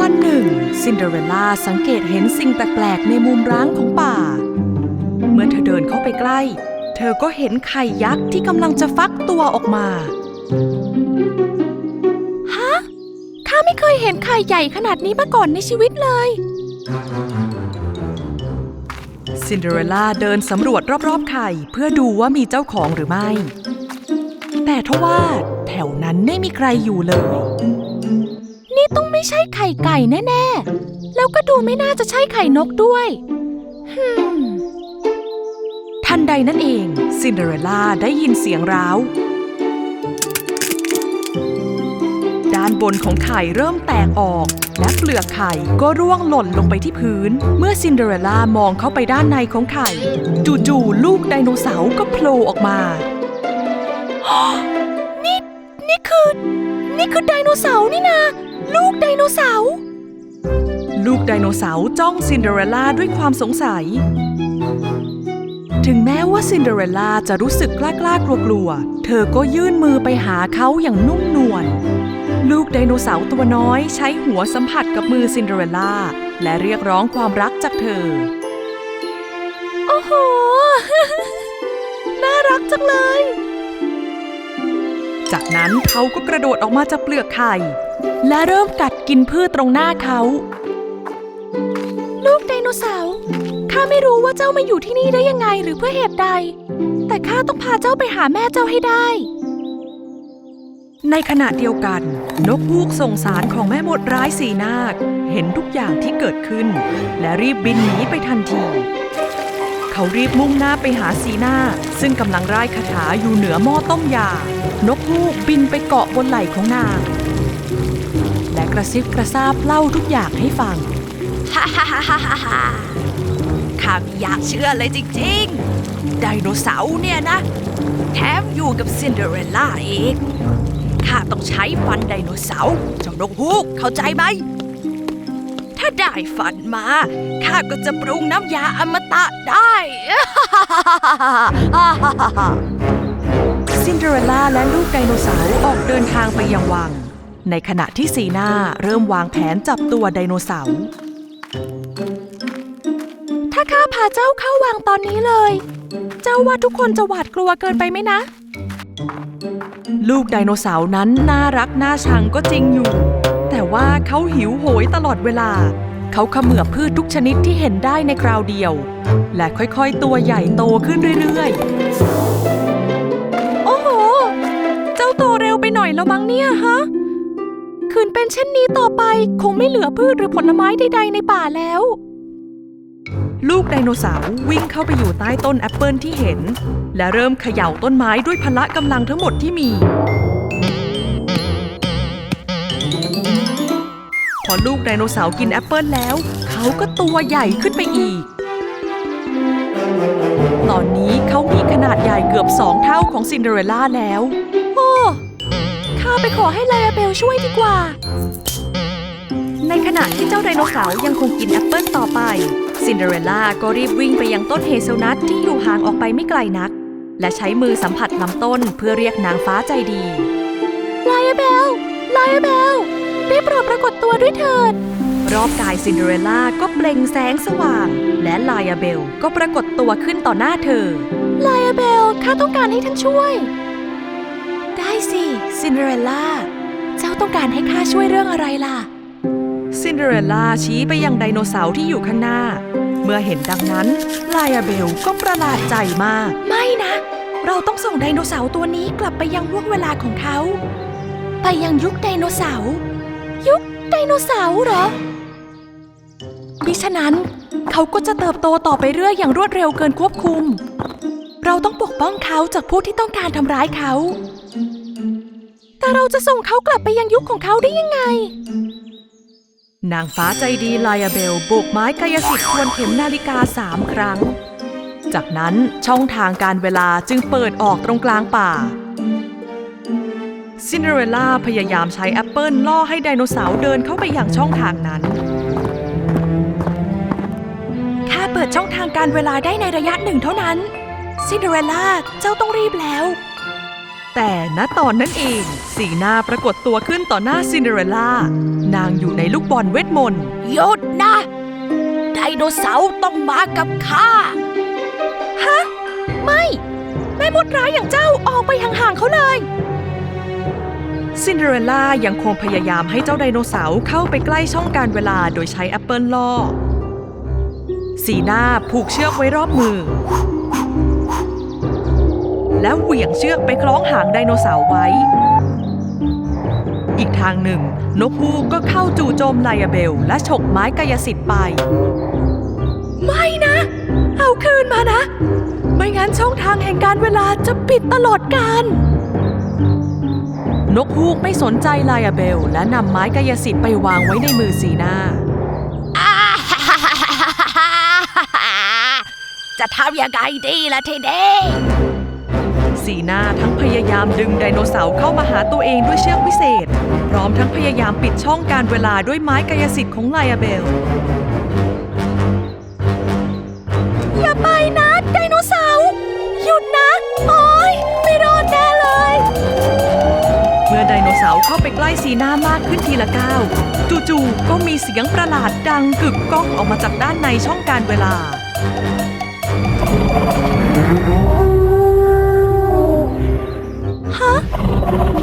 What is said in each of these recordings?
วันหนึ่ง ซินเดอเรลล่าสังเกตเห็นสิ่งแปลกๆ ในมุมร้างของป่า เมื่อเธอเดินเข้าไปใกล้ เธอก็เห็นไข่ยักษ์ที่กำลังจะฟักตัวออกมา ฮะ ข้าไม่เคยเห็นไข่ใหญ่ขนาดนี้มาก่อนในชีวิตเลย ซินเดอเรลล่าเดินสำรวจรอบๆไข่เพื่อดูว่ามีเจ้าของหรือไม่ แต่ทว่าแถ วนั้นไม่มีใครอยู่เลย นี่ต้องไม่ใช่ไข่ไก่แน่ ๆ แล้วก็ดูไม่น่าจะใช่ไข่นกด้วยฮึมทันใดนั่นเองซินเดอเรลล่าได้ยินเสียงร้าว ด้านบนของไข่เริ่มแตกออก และเปลือกไข่ก็ร่วงหล่นลงไปที่พื้น เมื่อซินเดอเรลล่ามองเข้าไปด้านในของไข่ จู่ๆลูกไดโนเสาร์ก็โผล่ออกมานี่ นี่คือ นี่คือไดโนเสาร์นี่นาลูกไดโนเสาร์ลูกไดโนเสาร์จ้องซินเดอเรลล่าด้วยความสงสัย ถึงแม้ว่าซินเดอเรลล่าจะรู้สึกกล้าๆกลัวๆ เธอก็ยื่นมือไปหาเขาอย่างนุ่มนวล ลูกไดโนเสาร์ตัวน้อยใช้หัวสัมผัสกับมือซินเดอเรลล่า และเรียกร้องความรักจากเธอ โอ้โห น่ารักจังเลย จากนั้นเขาก็กระโดดออกมาจากเปลือกไข่ และเริ่มกัดกินพืชตรงหน้าเขา ลูกไดโนเสาร์ข้าไม่รู้ว่าเจ้ามาอยู่ที่นี่ได้ยังไงหรือเพื่อเหตุใด แต่ข้าต้องพาเจ้าไปหาแม่เจ้าให้ได้ ในขณะเดียวกัน นกฮูกส่งสารของแม่มดร้ายสีนาค เห็นทุกอย่างที่เกิดขึ้น และรีบบินหนีไปทันที เขารีบมุ่งหน้าไปหาสีหน้า ซึ่งกำลังร่ายคาถาอยู่เหนือหม้อต้มยา นกฮูกบินไปเกาะบนไหล่ของนาง และกระซิบกระซาบเล่าทุกอย่างให้ฟัง ฮ่าฮ่าฮ่าฮ่าฮ่าข้าไม่อยากเชื่อเลยจริงๆ ไดโนเสาร์เนี่ยนะ แถมอยู่กับซินเดอเรลล่าเองข้าต้องใช้ฟันไดโนเสาร์เจ้านกฮูกเข้าใจไหมาได้ฟันมาข้าก็จะปรุงน้ำยาอมตะได้ ซินเดอเรลล่าและลูกไดโนเสาร์ออกเดินทางไปยังวัง ในขณะที่สีหน้าเริ่มวางแผนจับตัวไดโนเสาร์ ถ้าข้าพาเจ้าเข้าวังตอนนี้เลย เจ้าว่าทุกคนจะหวาดกลัวเกินไปไหมนะ ลูกไดโนเสาร์นั้นน่ารักน่าชังก็จริงอยู่แต่ ว่าเขาหิวโหยตลอดเวลา เขาเขมือบพืชทุกชนิดที่เห็นได้ในคราวเดียว และค่อยๆตัวใหญ่โตขึ้นเรื่อยๆ โอ้โห เจ้าโตเร็วไปหน่อยแล้วมั้งเนี่ยฮะ คืนเป็นเช่นนี้ต่อไปคงไม่เหลือพืชหรือผลไม้ใดๆในป่าแล้ว ลูกไดโนเสาร์วิ่งเข้าไปอยู่ใต้ต้นแอปเปิลที่เห็น และเริ่มเขย่าต้นไม้ด้วยพละกำลังทั้งหมดที่มี อลูกไดโนเสาร์กินแอปเปิลแล้ว เขาก็ตัวใหญ่ขึ้นไปอีก ตอนนี้เขามีขนาดใหญ่เกือบสองเท่าของซินเดอเรลล่าแล้ว โอ้ข้าไปขอให้ไลอาเบลช่วยดีกว่า ในขณะที่เจ้าไดโนเสาร์ยังคงกินแอปเปิลต่อไป ซินเดอเรลล่าก็รีบวิ่งไปยังต้นเฮเซลนัทที่อยู่ห่างออกไปไม่ไกลนัก และใช้มือสัมผัสลำต้นเพื่อเรียกนางฟ้าใจดีไลอาเบลไลอาเบลได้โปรดปรากฏ ตัวด้วยเถิด รอบกายซินเดอเรลล่าก็เปล่งแสงสว่าง และไลอาเบลก็ปรากฏตัวขึ้นต่อหน้าเธอไลอาเบลข้าต้องการให้ท่านช่วย ได้สิซินเดอเรลล่า เจ้าต้องการให้ข้าช่วยเรื่องอะไรล่ะ ซินเดอเรลล่าชี้ไปยังไดโนเสาร์ที่อยู่ข้างหน้า เมื่อเห็นดังนั้นไลอาเบลก็ประหลาดใจมาก ไม่นะ เราต้องส่งไดโนเสาร์ตัวนี้กลับไปยังห่วงเวลาของเขา ไปยังยุคไดโนเสาร์ยุค ไดโนเสาร์เหรอ มิฉะนั้น เขาก็จะเติบโตต่อไปเรื่อยอย่างรวดเร็วเกินควบคุม เราต้องปกป้องเขาจากผู้ที่ต้องการทำร้ายเขา แต่เราจะส่งเขากลับไปยังยุคของเขาได้ยังไง นางฟ้าใจดีไลอาเบลโบกไม้กายสิทธิ์ทวนเข็มนาฬิกาสามครั้ง จากนั้นช่องทางการเวลาจึงเปิดออกตรงกลางป่า นเดอเรลล่าพยายามใช้แอปเปิลล่อให้ไดโนเสาร์เดินเข้าไปอย่างช่องทางนั้น ข้าเปิดช่องทางการเวลาได้ในระยะหนึ่งเท่านั้น ซินเดอเรลล่า เจ้าต้องรีบแล้วแแต่ณตอนนั้นเอง สีหน้าปรากฏตัวขึ้นต่อหน้าซินเดอเรลล่า นางอยู่ในลูกบอลเวทมนต์หยุดนะ ไดโนเสาร์ต้องมากับข้า ฮะ ไม่ แม่มดร้ายอย่างเจ้าออกไปห่างๆเขาเลย ซินเดอเรลล่ายังคงพยายามให้เจ้าไดโนเสาร์เข้าไปใกล้ช่องการเวลาโดยใช้แอปเปิลล่อ สีหน้าผูกเชือกไว้รอบมือ แล้วเหวี่ยงเชือกไปคล้องหางไดโนเสาร์ไว้ อีกทางหนึ่ง นกฮูกก็เข้าจู่โจมไลอาเบล และฉกไม้กายสิทธิ์ไป ไม่นะ เอาคืนมานะ ไม่งั้นช่องทางแห่งการเวลาจะปิดตลอดกาล นกฮูกไม่สนใจไลอาเบล และนำไม้กายสิทธิ์ไปวางไว้ในมือสีหน้าจะทำยังไงดีล่ะทีนี้สีหน้าทั้งพยายามดึงไดโนเสาร์เข้ามาหาตัวเองด้วยเชือกวิเศษ พร้อมทั้งพยายามปิดช่องการเวลาด้วยไม้กายสิทธิ์ของไลอาเบล ใกล้สีหน้ามากขึ้นทีละก้าว จู่ๆก็มีเสียงประหลาดดังกึกก้องออกมาจากด้านในช่องการเวลา ฮะ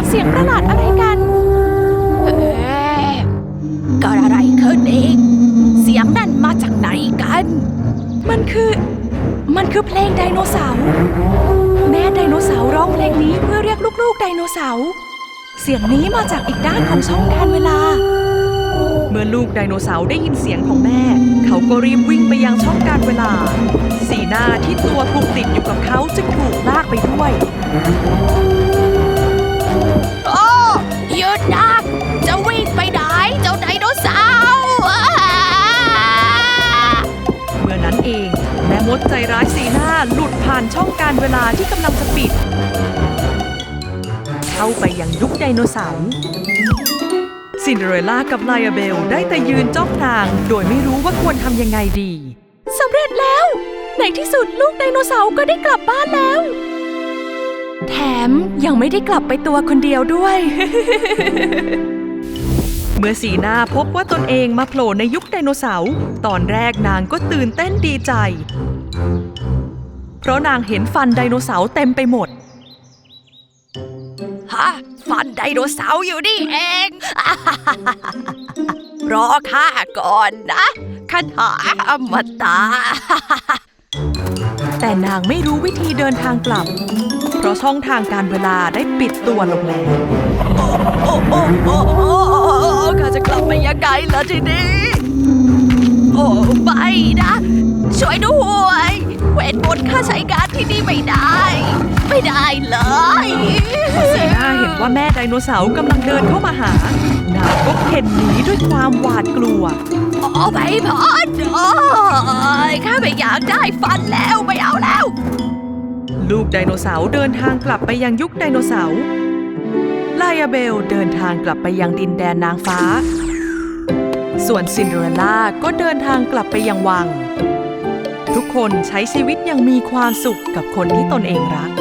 เสียงประหลาดอะไรกันเอ๊ะเกิดอะไรขึ้นเอีกเสียงนั่นมาจากไหนกัน มันคือ มันคือเพลงไดโนเสาร์ แม่ไดโนเสาร์ร้องเพลงนี้เพื่อเรียกลูกๆไดโนเสาร์ เสียงนี้มาจากอีกด้านของช่องการเวลา เมื่อลูกไดโนเสาร์ได้ยินเสียงของแม่ เขาก็รีบวิ่งไปยังช่องการเวลา สีหน้าที่ตัวผูกติดอยู่กับเขาจึงถูกลากไปด้วยโอ้หยุดนะจะวิ่งไปไหนเจ้าไดโนเสาร์อ้าเมื่อนั้นเองแม่มดใจร้ายสีหน้าหลุดผ่านช่องการเวลาที่กำลังจะปิด เข้าไปยังยุคไดโนเสาร์ซินเดอเรลล่ากับไลอาเบลได้แต่ยืนจ้องทาง โดยไม่รู้ว่าควรทำยังไงดีสำเร็จแล้ว ในที่สุดลูกไดโนเสาร์ก็ได้กลับบ้านแล้ว แถมยังไม่ได้กลับไปตัวคนเดียวด้วย เมื่อสีหน้าพบว่าตนเองมาโผล่ในยุคไดโนเสาร์ตอนแรกนางก็ตื่นเต้นดีใจ เพราะนางเห็นฟันไดโนเสาร์เต็มไปหมด ฮะ ฟันไดโนเสาร์อยู่นี่เอง รอข้าก่อนนะคาถาอมตะแต่นางไม่รู้วิธีเดินทางกลับ เพราะช่องทางการเวลาได้ปิดตัวลงแล้วโอ้โอ้โอ้โอ้ข้าจะกลับไปยังไงล่ะทีนี้ โอ้ไม่นะ ช่วยด้วย เวทมนต์ข้าใช้การที่นี่ไม่ได้ ไม่ได้เลยสีหน้าเห็นว่าแม่ไดโนเสาร์กำลังเดินเข้ามาหานางก็เข็นหนีด้วยความหวาดกลัวโอ้ไม่พอดโอ้ยข้าไม่อยากได้ฟันแล้วไม่เอาแล้ว ลูกไดโนเสาร์เดินทางกลับไปยังยุคไดโนเสาร์ไลอาเบลเดินทางกลับไปยังดินแดนนางฟ้า ส่วนซินเดอเรลล่าก็เดินทางกลับไปยังวัง ทุกคนใช้ชีวิตอย่างมีความสุขกับคนที่ตนเองรัก